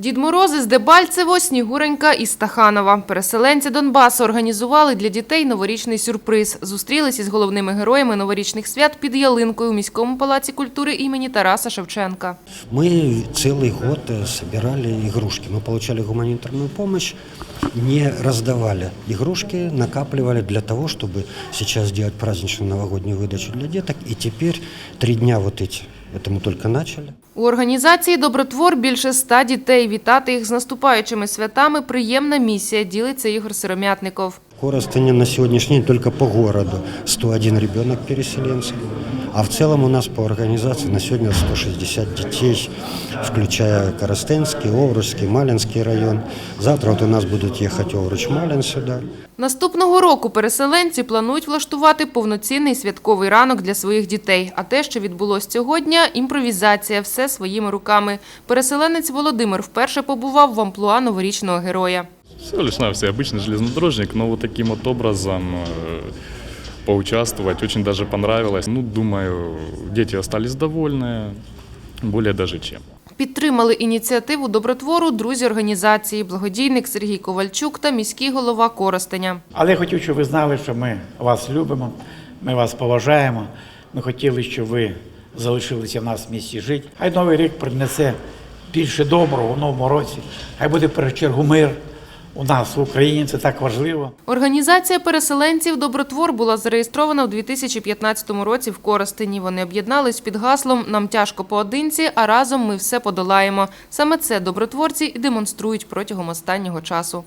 Дід Морози з Дебальцево, Снігуренька і Стаханова. Переселенці Донбасу організували для дітей новорічний сюрприз. Зустрілися з головними героями новорічних свят під ялинкою у міському палаці культури імені Тараса Шевченка. Мы целый год э, собирали игрушки. Мы получали гуманитарную помощь, не раздавали игрушки, накапливали для того, чтобы сейчас сделать праздничную новогоднюю выдачу для деток. И теперь три дня вот эти. Это мы только начали. У організації «Добротвор» більше ста дітей. Вітати їх з наступаючими святами – приємна місія, ділиться Ігор Сиромятников. В Коростыне на сегодняшний день только по городу 101 ребенок переселенцев. А в целом у нас по организации на сегодня 160 детей, включая Коростенский, Овручский, Малинский район. Завтра вот у нас будут ехать Овруч-Малин сюда. Наступного року переселенці планують влаштувати повноцінний святковий ранок для своїх дітей. А те, що відбулось цього дня – імпровізація, все своїми руками. Переселенець Володимир вперше побував в амплуа новорічного героя. Всего лишь навсего обычный железнодорожник, но вот таким вот образом э, поучаствовать очень даже понравилось. Ну, думаю, дети остались довольны, более даже чем. Підтримали ініціативу добротвору друзі організації, благодійник Сергій Ковальчук та міський голова Коростеня. Але я хотів, щоб ви знали, що ми вас любимо, ми вас поважаємо. Ми хотіли, щоб ви залишилися в нас в місті жити. Хай новий рік принесе більше доброго у новому році. Хай буде в першу чергу мир у нас в Україні. Це так важливо. Організація переселенців «Добротвор» була зареєстрована в 2015 році в Коростені. Вони об'єднались під гаслом «Нам тяжко поодинці, а разом ми все подолаємо». Саме це добротворці і демонструють протягом останнього часу.